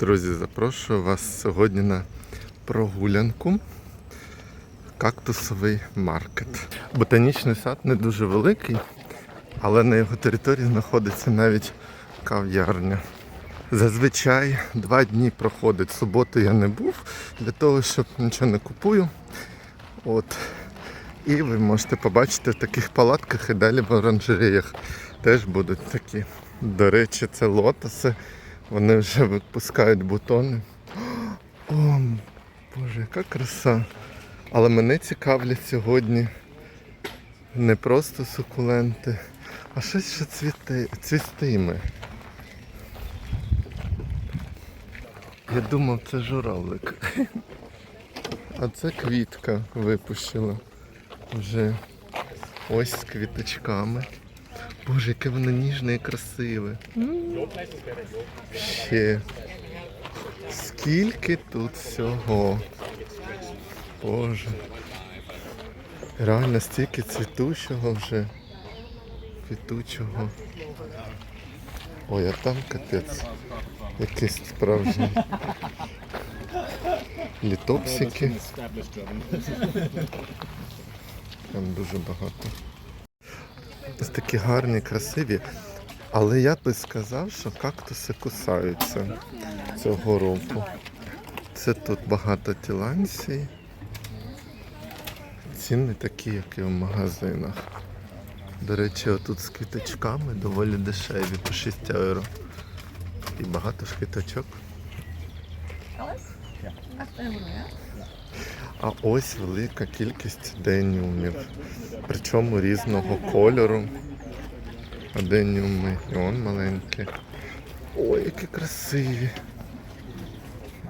Друзі, запрошую вас сьогодні на прогулянку. Кактусовий маркет. Ботанічний сад не дуже великий, але на його території знаходиться навіть кав'ярня. Зазвичай два дні проходить. Суботу я не був для того, щоб нічого не купую. От. І ви можете побачити в таких палатках і далі в оранжереях теж будуть такі. До речі, це лотоси. Вони вже випускають бутони. О, Боже, яка краса. Але мене цікавлять сьогодні не просто сукуленти, а щось що цвістиме. Я думав, це журавлик. А це квітка випущила. Вже ось з квіточками. Боже, яке воно ніжне і красиве. Ще. Скільки тут всього. Боже. Реально стільки цвітучого вже. Квітучого. Ой, а там капець. Якийсь справжній. Літопсики. Там дуже багато. Ось такі гарні, красиві. Але я би сказав, що кактуси кусаються цього року. Це тут багато тіланцій. Ціни такі, як і в магазинах. До речі, отут з квіточками доволі дешеві, по 6 євро. І багато ж квіточок. А ось велика кількість деніумів. Причому різного кольору. А деніуми і он маленький. Ой, які красиві.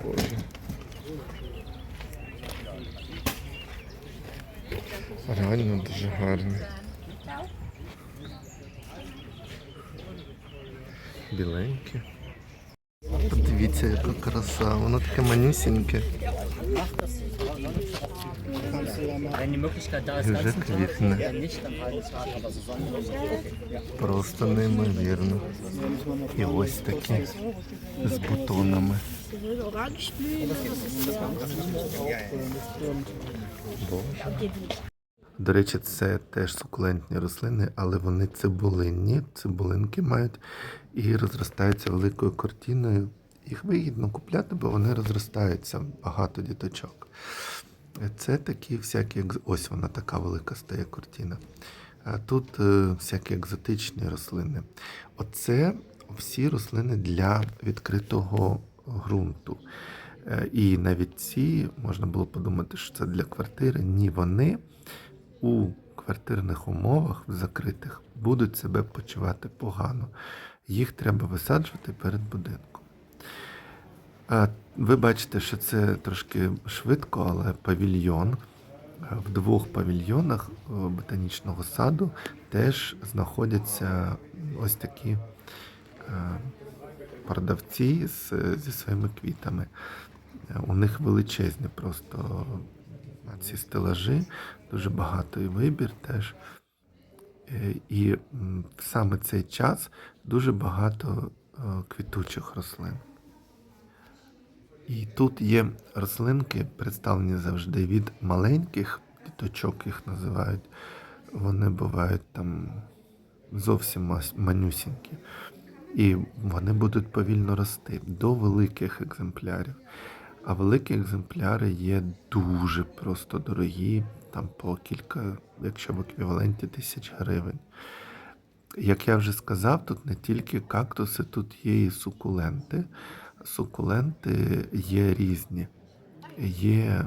Боже. Реально дуже гарні. Біленькі. Подивіться, яка краса. Воно таке манюсіньке. Wenn die Möglichkeit da ist, квітне. nicht am halben Tag, aber so Просто неймовірно. І ось такі з бутонами. Боже. До речі, це теж сукулентні рослини, але вони цибулинні. Цибулинки мають і розростаються великою кортіною. Їх вигідно купляти, бо вони розростаються багато діточок. Це такі всякі, ось вона така велика стає кортіна. А Тут е, всякі екзотичні рослини. Оце всі рослини для відкритого ґрунту. Е, І навіть ці можна було подумати, що це для квартири. Ні, вони у квартирних умовах в закритих будуть себе почувати погано. Їх треба висаджувати перед будинком. Ви бачите, що це трошки швидко, але павільйон. В двох павільйонах ботанічного саду теж знаходяться ось такі продавці з, зі своїми квітами. У них величезні просто ці стелажі, дуже багато і вибір теж. Е, І саме цей час дуже багато квітучих рослин. І тут є рослинки, представлені завжди від маленьких діточок, їх називають. Вони бувають там зовсім манюсінькі. І вони будуть повільно рости до великих екземплярів. А великі екземпляри є дуже просто дорогі, там по кілька, якщо в еквіваленті тисяч гривень. Як я вже сказав, тут не тільки кактуси, тут є і сукуленти. Сукуленти є різні. Є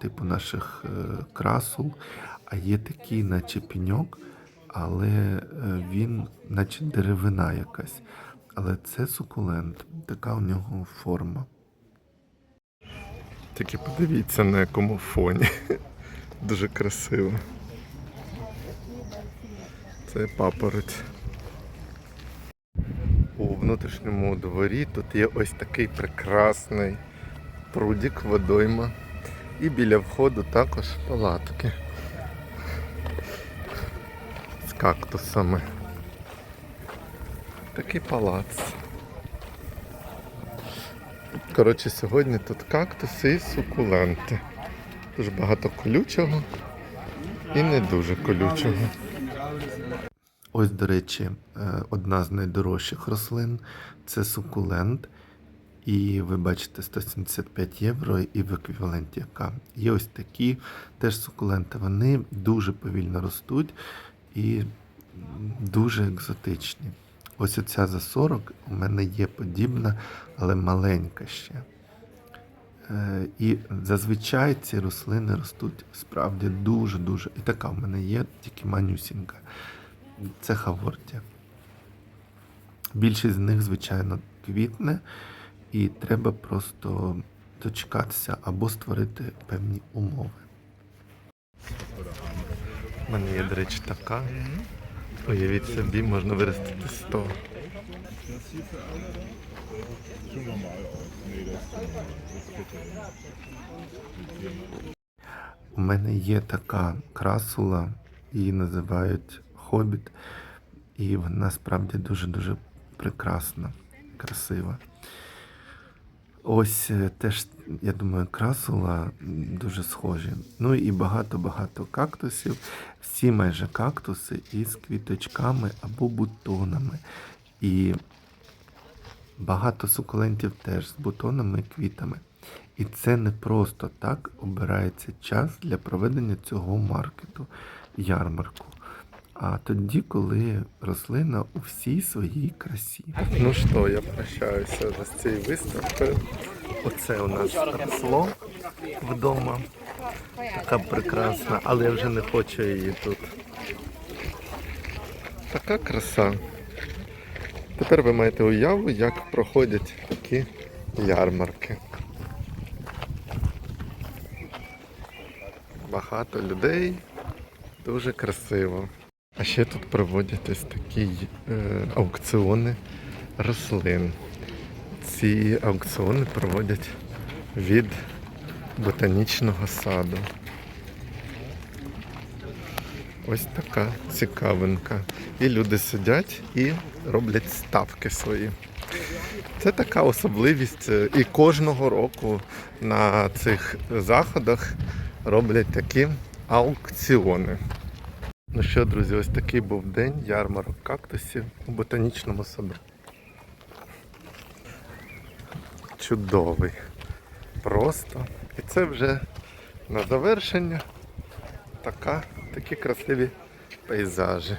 типу наших е, красул, а є такий, наче піньок, але е, він, наче деревина якась. Але це сукулент, така у нього форма. Тільки подивіться на якому фоні. Дуже красиво. Це папороть. Внутрішньому дворі тут є ось такий прекрасний прудік, водойма. І біля входу також палатки з кактусами. Такий палац. Коротше, сьогодні тут кактуси і сукуленти. Дуже багато колючого і не дуже колючого. Ось, до речі, е, одна з найдорожчих рослин це сукулент. І ви бачите 175 євро і в еквіваленті яка. Є ось такі теж сукуленти. Вони дуже повільно ростуть і дуже екзотичні. Ось оця за 40 у мене є подібна, але маленька ще. Е, І зазвичай ці рослини ростуть справді дуже-дуже. І така в мене є, тільки манюсінька. Це хавортія. Більшість з них, звичайно, квітне, і треба просто дочекатися або створити певні умови. У мене є, до речі, така. Уявіть собі, можна виростити 100. У мене є така красула, її називають хобіт, і вона справді дуже-дуже прекрасна, красива. Ось е, теж, я думаю, красула дуже схожі. Ну і багато-багато кактусів. Всі майже кактуси із квіточками або бутонами. І багато сукулентів теж з бутонами і квітами. І це не просто так обирається час для проведення цього маркету, ярмарку. А тоді, коли рослина у всій своїй красі. Ну що, я прощаюся з цією виставкою. Оце у нас росло вдома. Така прекрасна, але я вже не хочу її тут. Така краса. Тепер ви маєте уяву, як проходять такі ярмарки. Багато людей, дуже красиво. А ще тут проводять ось такі е, аукціони рослин. Ці аукціони проводять від ботанічного саду. Ось така цікавинка. І люди сидять і роблять ставки свої. Це така особливість. е, І кожного року на цих заходах роблять такі аукціони. Ну що, друзі, ось такий був день ярмарок кактусів у ботанічному саду. Чудовий. Просто. І це вже на завершення така, такі красиві пейзажі.